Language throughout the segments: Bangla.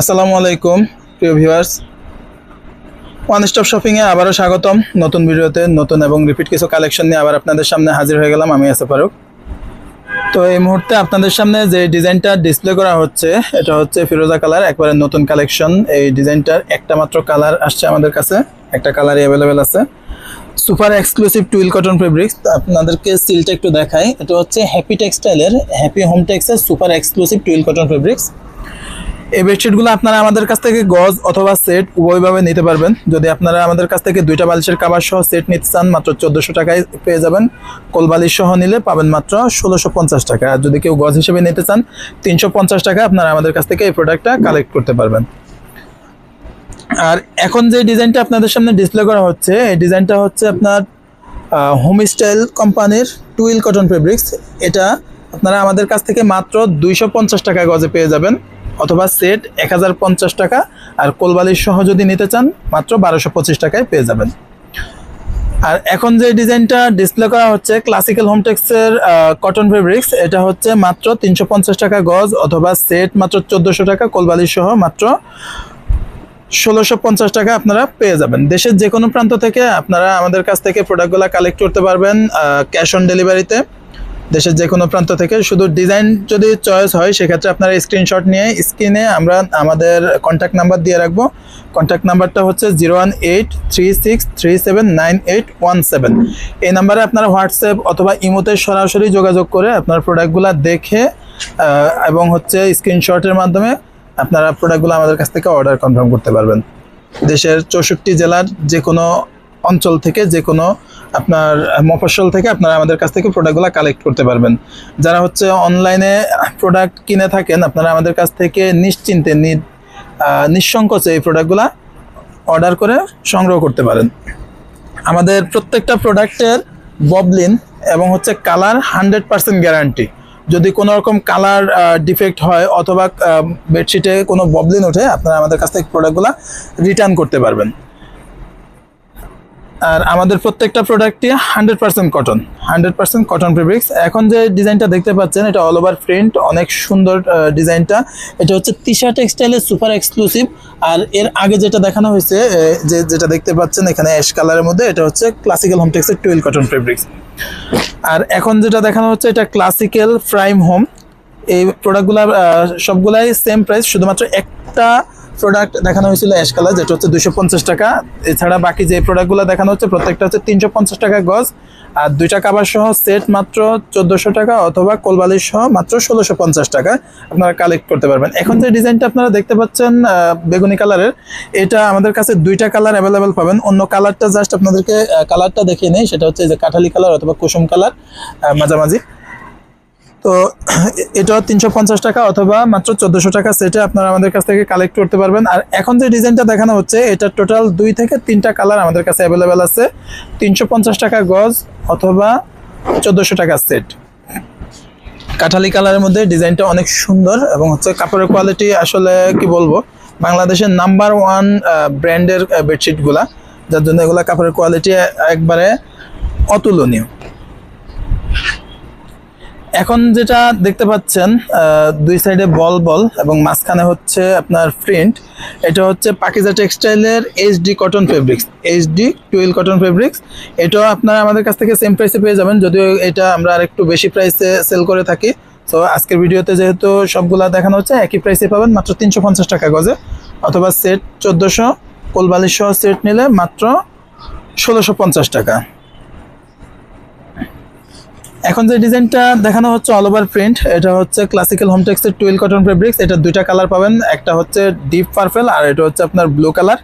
আসসালামু আলাইকুম, প্রিয় ভিউয়ার্স। ওয়ান স্টপ শপিংয়ে আবারও স্বাগতম। নতুন ভিডিওতে নতুন এবং রিপিট কিছু কালেকশন নিয়ে আবার আপনাদের সামনে হাজির হয়ে গেলাম আমি আসে ফারুক। তো এই মুহূর্তে আপনাদের সামনে যে ডিজাইনটা ডিসপ্লে করা হচ্ছে, এটা হচ্ছে ফিরোজা কালার, একবারে নতুন কালেকশন এই ডিজাইনটার একটা মাত্র কালার আসছে আমাদের কাছে, একটা কালারই অ্যাভেলেবেল আছে। Super exclusive twill cotton fabrics আপনাদেরকে সিলটা একটু দেখাই। এটা হচ্ছে হ্যাপি টেক্সটাইলের happy home টেক্সের super exclusive twill cotton fabrics এই বেডশিটগুলো আপনারা আমাদের কাছ থেকে গজ অথবা সেট উভয়ভাবে নিতে পারবেন। যদি আপনারা আমাদের কাছ থেকে দুইটা বালিশের কাবার সহ সেট নিতে চান, মাত্র চোদ্দোশো টাকায় পেয়ে যাবেন। কোল বালিশ সহ নিলে পাবেন মাত্র ষোলোশো পঞ্চাশ টাকা। আর যদি কেউ গজ হিসেবে নিতে চান, তিনশো পঞ্চাশ টাকা আপনারা আমাদের কাছ থেকে এই প্রোডাক্টটা কালেক্ট করতে পারবেন। আর এখন যে ডিজাইনটা আপনাদের সামনে ডিসপ্লে করা হচ্ছে, এই ডিজাইনটা হচ্ছে আপনার হোম স্টাইল কোম্পানির টুইল কটন ফেব্রিক্স এটা আপনারা আমাদের কাছ থেকে মাত্র দুইশো পঞ্চাশ টাকা গজে পেয়ে যাবেন। অথবা সেট এক হাজার পঞ্চাশ টাকা আর কোলবালির সহ যদি নিতে চান, মাত্র বারোশো টাকায় পেয়ে যাবেন। আর এখন যে ডিজাইনটা ডিসপ্লে করা হচ্ছে ক্লাসিক্যাল হোমটেক্সের কটন ফেব্রিক্স এটা হচ্ছে মাত্র তিনশো পঞ্চাশ টাকা গজ অথবা সেট মাত্র চোদ্দোশো টাকা, কোলবালির সহ মাত্র ষোলোশো পঞ্চাশ টাকা আপনারা পেয়ে যাবেন। দেশের যে কোনো প্রান্ত থেকে আপনারা আমাদের কাছ থেকে প্রোডাক্টগুলো কালেক্ট করতে পারবেন ক্যাশ অন ডেলিভারিতে দেশের যে কোনো প্রান্ত থেকে। শুধু ডিজাইন যদি চয়েস হয়, সেক্ষেত্রে আপনারা স্ক্রিনশট নিয়ে স্ক্রিনে আমরা আমাদের কন্ট্যাক্ট নাম্বার দিয়ে রাখব। কন্ট্যাক্ট নাম্বারটা হচ্ছে zero one eight three six three seven nine eight one seven এই নাম্বারে আপনারা হোয়াটসঅ্যাপ অথবা ইমোতে সরাসরি যোগাযোগ করে আপনার প্রোডাক্টগুলো দেখে এবং হচ্ছে স্ক্রিনশটের মাধ্যমে আপনারা প্রোডাক্টগুলো আমাদের কাছ থেকে অর্ডার কনফার্ম করতে পারবেন। দেশের চৌষট্টি জেলার যে কোনো অঞ্চল থেকে যে কোনো আপনার মফস্বল থেকে আপনারা আমাদের কাছ থেকে প্রোডাক্টগুলো কালেক্ট করতে পারবেন। যারা হচ্ছে অনলাইনে প্রোডাক্ট কিনে থাকেন, আপনারা আমাদের কাছ থেকে নিশ্চিন্তে নিঃসংকোচে এই প্রোডাক্টগুলো অর্ডার করে সংগ্রহ করতে পারেন। আমাদের প্রত্যেকটা প্রোডাক্টের ববলিন এবং হচ্ছে কালার হান্ড্রেড পার্সেন্ট গ্যারান্টি যদি কোনো রকম কালার ডিফেক্ট হয় অথবা বেডশিটে কোনো ববলিন ওঠে, আপনারা আমাদের কাছ থেকে প্রোডাক্টগুলো রিটার্ন করতে পারবেন। আর আমাদের প্রত্যেকটা প্রোডাক্টই hundred percent cotton hundred percent cotton fabrics এখন যে ডিজাইনটা দেখতে পাচ্ছেন, এটা অল ওভার প্রিন্ট অনেক সুন্দর ডিজাইনটা এটা হচ্ছে তিশা টেক্সটাইলের সুপার এক্সক্লুসিভ আর এর আগে যেটা দেখানো হয়েছে যে, যেটা দেখতে পাচ্ছেন এখানে অ্যাশ কালারের মধ্যে, এটা হচ্ছে ক্লাসিক্যাল হোমটেক্সের টুয়েল কটন ফেব্রিক্স আর এখন যেটা দেখানো হচ্ছে, এটা ক্লাসিক্যাল প্রাইম হোম এই প্রোডাক্টগুলোর সবগুলাই সেম প্রাইস শুধুমাত্র একটা প্রোডাক্ট দেখানো হয়েছিল অ্যাশ কালার যেটা হচ্ছে দুশো পঞ্চাশ টাকা। এছাড়া বাকি যে প্রোডাক্টগুলো দেখানো হচ্ছে, প্রত্যেকটা হচ্ছে তিনশো পঞ্চাশ টাকা গজ। আর দুইটা কাবার সহ সেট মাত্র চোদ্দোশো টাকা অথবা কোলবালিশ সহ মাত্র ষোলোশো পঞ্চাশ টাকা আপনারা কালেক্ট করতে পারবেন। এখন যে ডিজাইনটা আপনারা দেখতে পাচ্ছেন বেগুনি কালারের এটা আমাদের কাছে দুইটা কালার অ্যাভেলেবেল পাবেন। অন্য কালারটা জাস্ট আপনাদেরকে কালারটা দেখিয়ে নেই, সেটা হচ্ছে যে কাঠালি কালার অথবা কুসুম কালার মাঝামাঝি। তো এটা তিনশো পঞ্চাশ টাকা অথবা মাত্র চোদ্দোশো টাকা সেটে আপনারা আমাদের কাছ থেকে কালেক্ট করতে পারবেন। আর এখন যে ডিজাইনটা দেখানো হচ্ছে, এটা টোটাল দুই থেকে তিনটা কালার আমাদের কাছে অ্যাভেলেবেল আছে। তিনশো পঞ্চাশ টাকা গজ অথবা চোদ্দোশো টাকা সেট কাঠালি কালারের মধ্যে ডিজাইনটা অনেক সুন্দর এবং হচ্ছে কাপড়ের কোয়ালিটি আসলে কি বলব, বাংলাদেশের নাম্বার ওয়ান ব্র্যান্ডের বেডশিটগুলা যার জন্য এগুলা কাপড়ের কোয়ালিটি একবারে অতুলনীয়। এখন যেটা দেখতে পাচ্ছেন দুই সাইডে বল বল এবং মাঝখানে হচ্ছে আপনার প্রিন্ট। এটা হচ্ছে Pakiza টেক্সটাইলের HD cotton fabrics, HD twill cotton fabrics. এটাও আপনারা আমাদের কাছ থেকে সেম প্রাইসে পেয়ে যাবেন, যদিও এটা আমরা আর একটু বেশি প্রাইসে সেল করে থাকি। তো আজকের ভিডিওতে যেহেতু সবগুলা দেখানো হচ্ছে, একই প্রাইসে পাবেন মাত্র তিনশো পঞ্চাশ টাকা গজে, অথবা সেট চোদ্দোশো, কোলবালিশ সেট নিলে মাত্র ষোলোশো টাকা। এখন যে ডিজাইনটা দেখানো হচ্ছে অল ওভার প্রিন্ট এটা হচ্ছে ক্লাসিক্যাল হোমটেক্সের টুয়েল কটন ফেব্রিক্স এটা দুইটা কালার পাবেন, একটা হচ্ছে ডিপ পার্পেল আর এটা হচ্ছে আপনার ব্লু কালার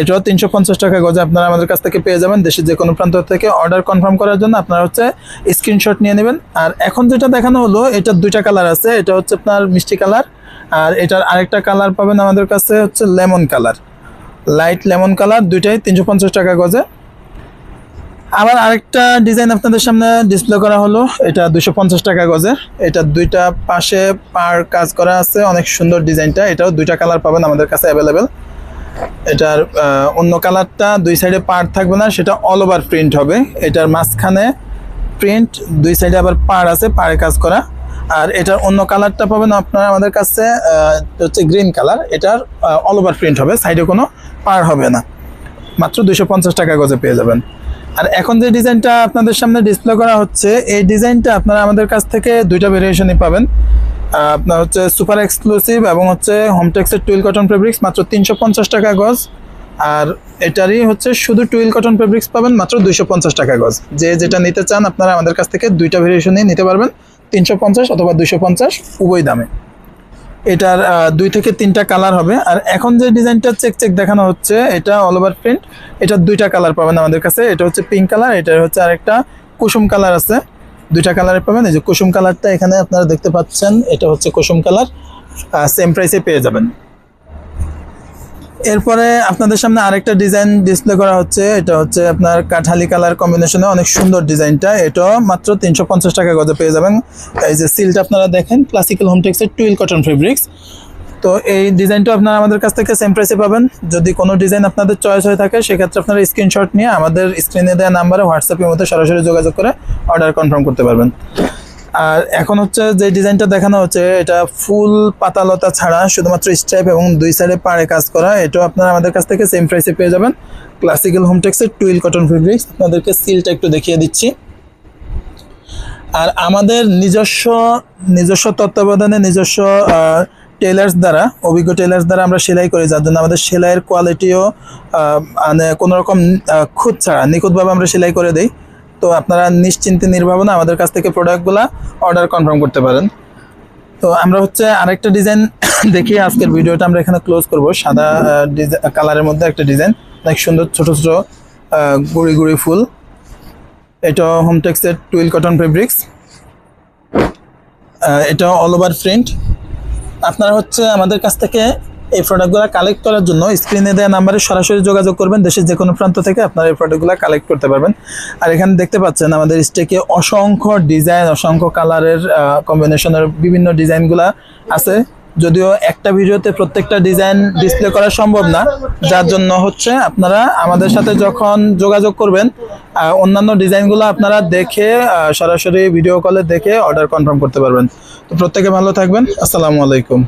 এটাও তিনশো পঞ্চাশ টাকা গজে আপনারা আমাদের কাছ থেকে পেয়ে যাবেন, দেশের যে কোনো প্রান্ত থেকে অর্ডার কনফার্ম করার জন্য আপনারা হচ্ছে স্ক্রিনশট নিয়ে নেবেন। আর এখন যেটা দেখানো হলো এটার দুইটা কালার আছে, এটা হচ্ছে আপনার মিষ্টি কালার আর এটার আরেকটা কালার পাবেন আমাদের কাছে হচ্ছে lemon colour light lemon colour দুইটাই তিনশো পঞ্চাশ টাকা গজে। আবার আরেকটা ডিজাইন আপনাদের সামনে ডিসপ্লে করা হলো। এটা দুশো টাকা গজের এটা দুইটা পাশে পার কাজ করা আছে। অনেক সুন্দর ডিজাইনটা। এটাও দুইটা কালার পাবেন আমাদের কাছে অ্যাভেলেবেল এটার অন্য কালারটা দুই সাইডে পার থাকবে না, সেটা অল ওভার প্রিন্ট হবে। এটার মাঝখানে প্রিন্ট দুই সাইডে আবার পার আছে পাড়ে কাজ করা। আর এটার অন্য কালারটা পাবেন আপনারা আমাদের কাছে হচ্ছে গ্রিন কালার এটার অল ওভার প্রিন্ট হবে। সাইডে কোনো পার হবে না। মাত্র দুশো টাকা গজে পেয়ে যাবেন। আর এখন যে ডিজাইনটা আপনাদের সামনে ডিসপ্লে করা হচ্ছে, এই ডিজাইনটা আপনারা আমাদের কাছ থেকে দুইটা ভেরিয়েশনই পাবেন। আপনার হচ্ছে সুপার এক্সক্লুসিভ এবং হচ্ছে হোমটেক্সের টুইল কটন ফেব্রিক্স মাত্র তিনশো পঞ্চাশ টাকা গজ। আর এটারই হচ্ছে শুধু টুইল কটন ফেব্রিক্স পাবেন, মাত্র দুইশো পঞ্চাশ টাকা গজ। যে যেটা নিতে চান, আপনারা আমাদের কাছ থেকে দুইটা ভেরিয়েশনই নিতে পারবেন, তিনশো পঞ্চাশ অথবা দুইশো পঞ্চাশ, উভয় দামে। এটার দুই থেকে তিনটা কালার হবে। আর এখন যে ডিজাইনটা চেক চেক দেখানো হচ্ছে, এটা অল ওভার প্রিন্ট এটার দুইটা কালার পাবেন আমাদের কাছে। এটা হচ্ছে পিঙ্ক কালার এটা হচ্ছে আরেকটা কুসুম কালার আছে। দুইটা কালারে পাবেন, এই যে কুসুম কালারটা এখানে আপনারা দেখতে পাচ্ছেন, এটা হচ্ছে কুসুম কালার সেম প্রাইসে পেয়ে যাবেন। এরপরে আপনাদের সামনে আরেকটা ডিজাইন ডিসপ্লে করা হচ্ছে। এটা হচ্ছে আপনার কাঠালি কালার কম্বিনেশনে অনেক সুন্দর ডিজাইনটা। এটা মাত্র তিনশো পঞ্চাশ টাকা গজে পেয়ে যাবেন। এই যে সিলটা আপনারা দেখেন ক্লাসিক্যাল হোমটেক্সের টুইল কটন ফেব্রিক্স তো এই ডিজাইনটা আপনারা আমাদের কাছ থেকে সেম প্রাইসে পাবেন। যদি কোনো ডিজাইন আপনাদের চয়েস হয়ে থাকে, সেক্ষেত্রে আপনারা স্ক্রিনশট নিয়ে আমাদের স্ক্রিনে দেওয়া নাম্বারে হোয়াটসঅ্যাপের মধ্যে সরাসরি যোগাযোগ করে অর্ডার কনফার্ম করতে পারবেন। আর এখন হচ্ছে যে ডিজাইনটা দেখানো হচ্ছে, এটা ফুল পাতালতা ছাড়া শুধুমাত্র স্ট্রাইপ এবং দুই সাইডে পাড়ে কাজ করা। এটাও আপনারা আমাদের কাছ থেকে সেম প্রাইসে পেয়ে যাবেন। ক্লাসিক্যাল হোমটেক্সের টুইল কটন ফেব্রিক্স আপনাদেরকে সিলটা একটু দেখিয়ে দিচ্ছি। আর আমাদের নিজস্ব নিজস্ব তত্ত্বাবধানে নিজস্ব টেলার্স দ্বারা, অভিজ্ঞ টেলার্স দ্বারা আমরা সেলাই করি, যার জন্য আমাদের সেলাইয়ের কোয়ালিটিও মানে কোনোরকম খুঁত ছাড়া, নিখুঁতভাবে আমরা সেলাই করে দিই। তো আপনারা নিশ্চিন্তে নির্ভাবনা আমাদের কাছ থেকে প্রোডাক্টগুলো অর্ডার কনফার্ম করতে পারেন। তো আমরা হচ্ছে আরেকটা ডিজাইন দেখি, আজকের ভিডিওটা আমরা এখানে ক্লোজ করব। সাদা কালারের মধ্যে একটা ডিজাইন অনেক সুন্দর ছোট ছোট গুড়ি গুড়ি ফুল। এটা হোমটেক্সের টুইল কটন ফেব্রিক্স এটা অল ওভার প্রিন্ট আপনারা হচ্ছে আমাদের কাছ থেকে এই প্রোডাক্টগুলো কালেক্ট করার জন্য স্ক্রিনে দেওয়া নাম্বারে সরাসরি যোগাযোগ করবেন দেশের যে কোনো প্রান্ত থেকে আপনারা এই প্রোডাক্টগুলো কালেক্ট করতে পারবেন। আর এখানে দেখতে পাচ্ছেন আমাদের স্টেকে অসংখ্য ডিজাইন অসংখ্য কালারের কম্বিনেশনের বিভিন্ন ডিজাইনগুলা আছে। যদিও একটা ভিডিওতে প্রত্যেকটা ডিজাইন ডিসপ্লে করা সম্ভব না, যার জন্য হচ্ছে আপনারা আমাদের সাথে যখন যোগাযোগ করবেন অন্যান্য ডিজাইনগুলো আপনারা দেখে সরাসরি ভিডিও কলে দেখে অর্ডার কনফার্ম করতে পারবেন। তো প্রত্যেকে ভালো থাকবেন। আসসালামু আলাইকুম।